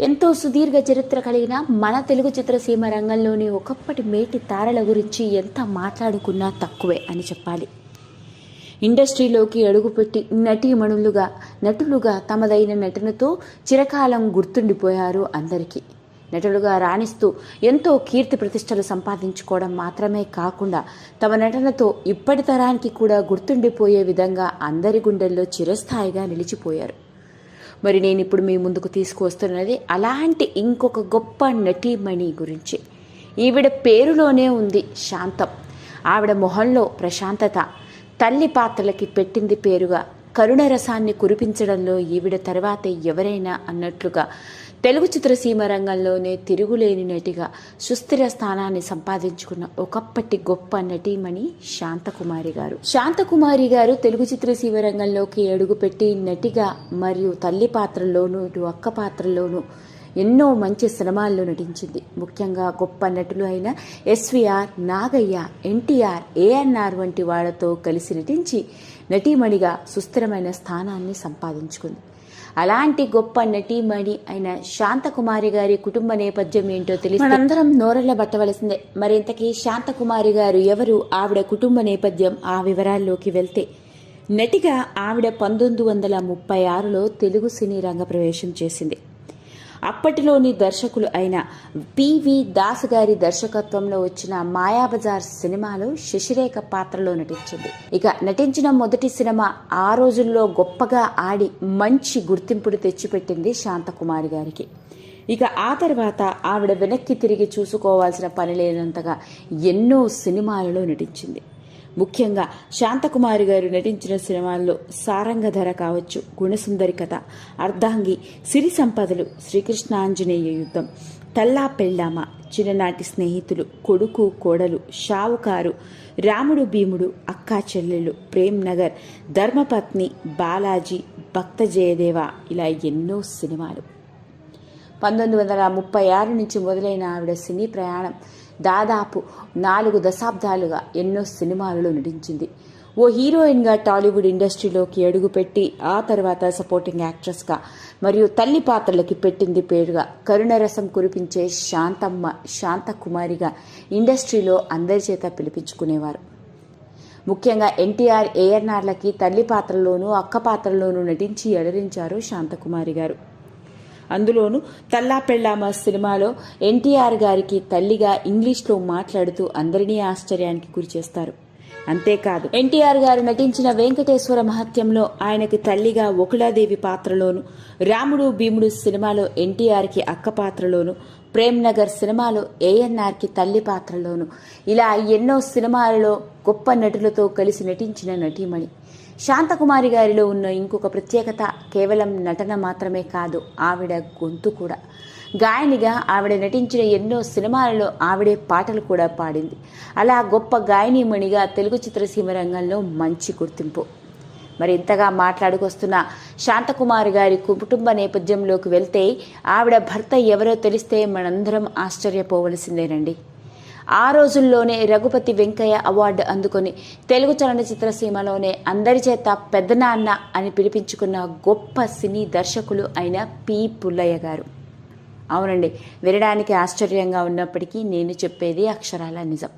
ఎంతో సుదీర్ఘ చరిత్ర కలిగిన మన తెలుగు చిత్రసీమ రంగంలోని ఒకప్పటి మేటి తారల గురించి ఎంత మాట్లాడుకున్నా తక్కువే అని చెప్పాలి. ఇండస్ట్రీలోకి అడుగుపెట్టి నటీమణులుగా నటులుగా తమదైన నటనతో చిరకాలం గుర్తుండిపోయారు అందరికీ. నటులుగా రాణిస్తూ ఎంతో కీర్తి ప్రతిష్టలు సంపాదించుకోవడం మాత్రమే కాకుండా తమ నటనతో ఇప్పటి తరానికి కూడా గుర్తుండిపోయే విధంగా అందరి గుండెల్లో చిరస్థాయిగా నిలిచిపోయారు. మరి నేను ఇప్పుడు మీ ముందుకు తీసుకువస్తున్నది అలాంటి ఇంకొక గొప్ప నటీమణి గురించి. ఈవిడ పేరులోనే ఉంది శాంతం. ఆవిడ మొహంలో ప్రశాంతత తల్లి పాత్రలకి పెట్టింది పేరుగా కరుణ రసాన్ని కురిపించడంలో ఈవిడ తర్వాతే ఎవరైనా అన్నట్లుగా తెలుగు చిత్రసీమ రంగంలోనే తిరుగులేని నటిగా సుస్థిర స్థానాన్ని సంపాదించుకున్న ఒకప్పటి గొప్ప నటీమణి శాంతకుమారి గారు. శాంతకుమారి గారు తెలుగు చిత్రసీమ రంగంలోకి అడుగుపెట్టి నటిగా మరియు తల్లి పాత్రల్లోనూ ఇటు అక్క పాత్రల్లోనూ ఎన్నో మంచి సినిమాల్లో నటించింది. ముఖ్యంగా గొప్ప నటులు అయిన ఎస్విఆర్ నాగయ్య ఎన్టీఆర్ ఏఎన్ఆర్ వంటి వాళ్ళతో కలిసి నటించి నటీమణిగా సుస్థిరమైన స్థానాన్ని సంపాదించుకుంది. అలాంటి గొప్ప నటీమణి అయిన శాంతకుమారి గారి కుటుంబ నేపథ్యం ఏంటో తెలిసి మనందరం నోరెళ్ళ బట్టవలసిందే మరింతకీ శాంతకుమారి గారు ఎవరు? ఆవిడ కుటుంబ నేపథ్యం ఆ వివరాల్లోకి వెళ్తే. నటిగా ఆవిడ పంతొమ్మిది వందల ముప్పై ఆరులో తెలుగు సినీ రంగ ప్రవేశం చేసింది. అప్పటిలోని దర్శకులు అయిన పివి దాస్ గారి దర్శకత్వంలో వచ్చిన మాయాబజార్ సినిమాలో శశిరేఖ పాత్రలో నటించింది. ఇక నటించిన మొదటి సినిమా ఆ రోజుల్లో గొప్పగా ఆడి మంచి గుర్తింపుడు తెచ్చిపెట్టింది శాంతకుమారి గారికి. ఇక ఆ తర్వాత ఆవిడ వెనక్కి తిరిగి చూసుకోవాల్సిన పని లేనంతగా ఎన్నో సినిమాలలో నటించింది. ముఖ్యంగా శాంతకుమారి గారు నటించిన సినిమాల్లో సారంగధర కావచ్చు గుణసుందరి కథ అర్ధాంగి సిరి సంపదలు శ్రీకృష్ణాంజనేయ యుద్ధం తల్లా పెళ్ళామ చిన్ననాటి స్నేహితులు కొడుకు కోడలు షావుకారు రాముడు భీముడు అక్కా చెల్లెలు ప్రేమ్ నగర్ ధర్మపత్ని బాలాజీ భక్త జయదేవ ఇలా ఎన్నో సినిమాలు. పంతొమ్మిది వందల ముప్పై ఆరు నుంచి మొదలైన ఆవిడ సినీ ప్రయాణం దాదాపు నాలుగు దశాబ్దాలుగా ఎన్నో సినిమాలలో నటించింది. ఓ హీరోయిన్గా టాలీవుడ్ ఇండస్ట్రీలోకి అడుగుపెట్టి ఆ తర్వాత సపోర్టింగ్ యాక్ట్రెస్గా మరియు తల్లి పాత్రలకి పెట్టింది పేరుగా కరుణరసం కురిపించే శాంతమ్మ శాంతకుమారిగా ఇండస్ట్రీలో అందరి చేత పిలిపించుకునేవారు. ముఖ్యంగా ఎన్టీఆర్ ఏఎన్ఆర్లకి తల్లి పాత్రలోనూ అక్క పాత్రలోనూ నటించి ఎడరించారు శాంతకుమారి గారు. అందులోనూ తల్లా పెళ్ళామ సినిమాలో ఎన్టీఆర్ గారికి తల్లిగా ఇంగ్లీష్లో మాట్లాడుతూ అందరినీ ఆశ్చర్యానికి గురిచేస్తారు అంతేకాదు ఎన్టీఆర్ గారు నటించిన వెంకటేశ్వర మహత్యంలో ఆయనకి తల్లిగా ఒకలాదేవి పాత్రలోను రాముడు భీముడు సినిమాలో ఎన్టీఆర్కి అక్క పాత్రలోను ప్రేమ్ నగర్ సినిమాలో ఏఎన్ఆర్కి తల్లి పాత్రలోను. ఇలా ఎన్నో సినిమాలలో గొప్ప నటులతో కలిసి నటించిన నటీమణి. శాంతకుమారి గారిలో ఉన్న ఇంకొక ప్రత్యేకత కేవలం నటన మాత్రమే కాదు ఆవిడ గొంతు కూడా. గాయనిగా ఆవిడ నటించిన ఎన్నో సినిమాలలో ఆవిడే పాటలు కూడా పాడింది. అలా గొప్ప గాయనీమణిగా తెలుగు చిత్రసీమ రంగంలో మంచి గుర్తింపు. మరి ఇంతగా మాట్లాడుకొస్తున్న శాంతకుమారి గారి కుటుంబ నేపథ్యంలోకి వెళ్తే ఆవిడ భర్త ఎవరో తెలిస్తే మనందరం ఆశ్చర్యపోవలసిందేనండి. ఆ రోజుల్లోనే రఘుపతి వెంకయ్య అవార్డు అందుకొని తెలుగు చలనచిత్ర సీమలోనే అందరి చేత పెద్దనాన్న అని పిలిపించుకున్న గొప్ప సినీ దర్శకులు అయిన పి పుల్లయ్య గారు. అవునండి. వినడానికి ఆశ్చర్యంగా ఉన్నప్పటికీ నేను చెప్పేది అక్షరాల నిజం.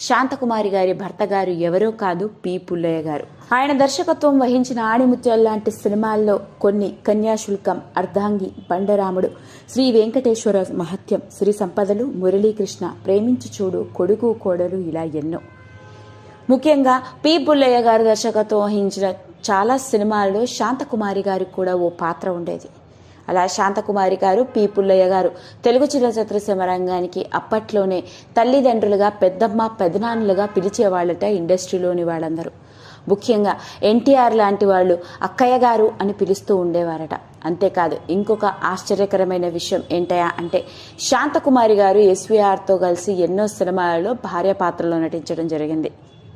శాంతకుమారి గారి భర్త గారు ఎవరో కాదు పి. పుల్లయ్య గారు. ఆయన దర్శకత్వం వహించిన ఆణిముత్యాలు లాంటి సినిమాల్లో కొన్ని కన్యాశుల్కం అర్ధాంగి బండరాముడు శ్రీ వెంకటేశ్వర మహత్యం శ్రీ సంపదలు మురళీకృష్ణ ప్రేమించి చూడు కొడుకు కోడలు ఇలా ఎన్నో. ముఖ్యంగా పి. పుల్లయ్య గారు దర్శకత్వం వహించిన చాలా సినిమాల్లో శాంతకుమారి గారికి కూడా ఓ పాత్ర ఉండేది. అలా శాంతకుమారి గారు పి. పుల్లయ్య గారు తెలుగు చలనచిత్రసీమ రంగానికి అప్పట్లోనే తల్లిదండ్రులుగా పెద్దమ్మ పెదనాన్నులుగా పిలిచేవాళ్ళట ఇండస్ట్రీలోని వాళ్ళందరూ. ముఖ్యంగా ఎన్టీఆర్ లాంటి వాళ్ళు అక్కయ్య గారు అని పిలుస్తూ ఉండేవారట. అంతేకాదు ఇంకొక ఆశ్చర్యకరమైన విషయం ఏంటయా అంటే శాంతకుమారి గారు ఎస్వీఆర్తో కలిసి ఎన్నో సినిమాలలో భార్య పాత్రలో నటించడం జరిగింది.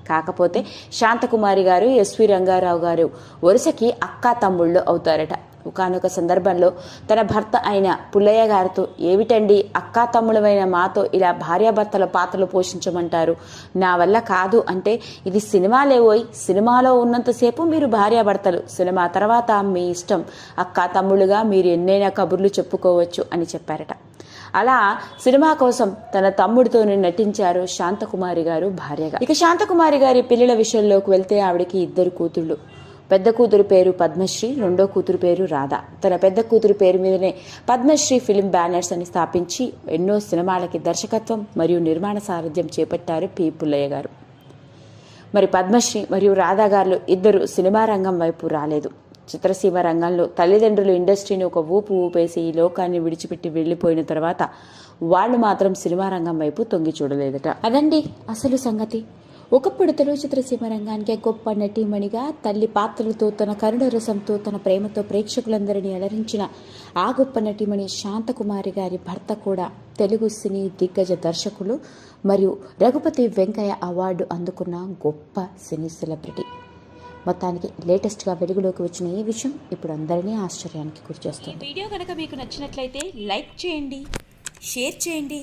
కాకపోతే శాంతకుమారి గారు ఎస్వి రంగారావు గారు వరుసకి అక్కా తమ్ముళ్ళు అవుతారట. ఒకనొక సందర్భంలో తన భర్త అయిన పుల్లయ్య గారితో ఏమిటండి అక్కా తమ్ముళమైన మాతో ఇలా భార్యాభర్తల పాత్రలు పోషించమంటారు? నా వల్ల కాదు అంటే ఇది సినిమాలేవోయ్ సినిమాలో ఉన్నంతసేపు మీరు భార్యాభర్తలు. సినిమా తర్వాత మీ ఇష్టం. అక్కా తమ్ముళ్ళుగా మీరు ఎన్నైనా కబుర్లు చెప్పుకోవచ్చు అని చెప్పారట. అలా సినిమా కోసం తన తమ్ముడితోనే నటించారు శాంతకుమారి గారు భార్యగా. ఇక శాంతకుమారి గారి పిల్లల విషయంలోకి వెళ్తే ఆవిడకి ఇద్దరు కూతుళ్ళు. పెద్ద కూతురు పేరు పద్మశ్రీ రెండో కూతురు పేరు రాధ. తన పెద్ద కూతురు పేరు మీదనే పద్మశ్రీ ఫిలిం బ్యానర్స్ అని స్థాపించి ఎన్నో సినిమాలకి దర్శకత్వం మరియు నిర్మాణ సారథ్యం చేపట్టారు పి. పుల్లయ్య గారు. మరి పద్మశ్రీ మరియు రాధా గారు ఇద్దరు సినిమా రంగం వైపు రాలేదు. చిత్రసీమ రంగంలో తల్లిదండ్రులు ఇండస్ట్రీని ఒక ఊపు ఊపేసి ఈ లోకాన్ని విడిచిపెట్టి వెళ్ళిపోయిన తర్వాత వాళ్ళు మాత్రం సినిమా రంగం వైపు తొంగి చూడలేదట. అదండి అసలు సంగతి. ఒకప్పుడు తెలుగు చిత్రసీమ రంగానికి గొప్ప నటీమణిగా తల్లి పాత్రలతో తన కరుణరసంతో తన ప్రేమతో ప్రేక్షకులందరినీ అలరించిన ఆ గొప్ప నటీమణి శాంతకుమారి గారి భర్త కూడా తెలుగు సినీ దిగ్గజ దర్శకులు మరియు రఘుపతి వెంకయ్య అవార్డు అందుకున్న గొప్ప సినీ సెలబ్రిటీ. మొత్తానికి లేటెస్ట్గా వెలుగులోకి వచ్చిన ఈ విషయం ఇప్పుడు అందరినీ ఆశ్చర్యానికి గురిచేస్తుంది. వీడియో కనుక మీకు నచ్చినట్లయితే లైక్ చేయండి షేర్ చేయండి